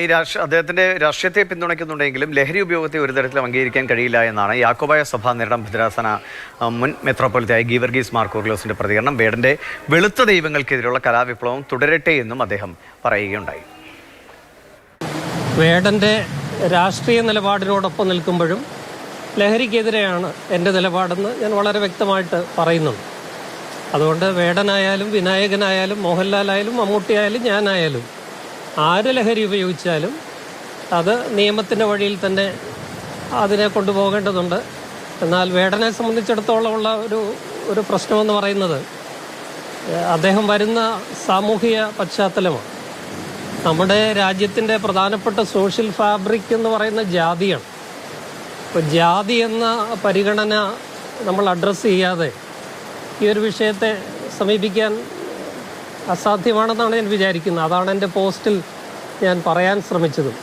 ഈ രാഷ്ട്ര അദ്ദേഹത്തിന്റെ രാഷ്ട്രീയത്തെ പിന്തുണയ്ക്കുന്നുണ്ടെങ്കിലും ലഹരി ഉപയോഗത്തെ ഒരു തരത്തിലും അംഗീകരിക്കാൻ കഴിയില്ല എന്നാണ് യാക്കോബായ സഭ നേരിടം ഭദ്രാസന മുൻ മെത്രോപ്പൊളിത്തായ ഗീവർഗീസ് മാർക്കോർലോസിന്റെ പ്രതികരണം. വേടന്റെ വെളുത്ത ദൈവങ്ങൾക്കെതിരെയുള്ള കലാവിപ്ലവം തുടരട്ടെ എന്നും അദ്ദേഹം പറയുകയുണ്ടായി. വേടന്റെ രാഷ്ട്രീയ നിലപാടിനോടൊപ്പം നിൽക്കുമ്പോഴും ലഹരിക്കെതിരെയാണ് എന്റെ നിലപാടെന്ന് ഞാൻ വളരെ വ്യക്തമായിട്ട് പറയുന്നുണ്ട്. അതുകൊണ്ട് വേടനായാലും വിനായകനായാലും മോഹൻലാലായാലും മമ്മൂട്ടിയായാലും ഞാനായാലും ആര് ലഹരി ഉപയോഗിച്ചാലും അത് നിയമത്തിന്റെ വഴിയിൽ തന്നെ അതിനെ കൊണ്ടുപോകേണ്ടതുണ്ട്. എന്നാൽ വേടനെ സംബന്ധിച്ചിടത്തോളം ഉള്ള ഒരു ഒരു പ്രശ്നമെന്ന് പറയുന്നത് അദ്ദേഹം വരുന്ന സാമൂഹിക പശ്ചാത്തലമാണ്. നമ്മുടെ രാജ്യത്തിന്റെ പ്രധാനപ്പെട്ട സോഷ്യൽ ഫാബ്രിക് എന്ന് പറയുന്ന ജാതിയാണ്. ഇപ്പോൾ ജാതി എന്ന പരിഗണന നമ്മൾ അഡ്രസ്സ് ചെയ്യാതെ ഈ ഒരു വിഷയത്തെ സമീപിക്കാൻ അസാധ്യമാണെന്നാണ് ഞാൻ വിചാരിക്കുന്നത്. അതാണ് എന്റെ പോസ്റ്റിൽ ഞാൻ പറയാൻ ശ്രമിച്ചതും.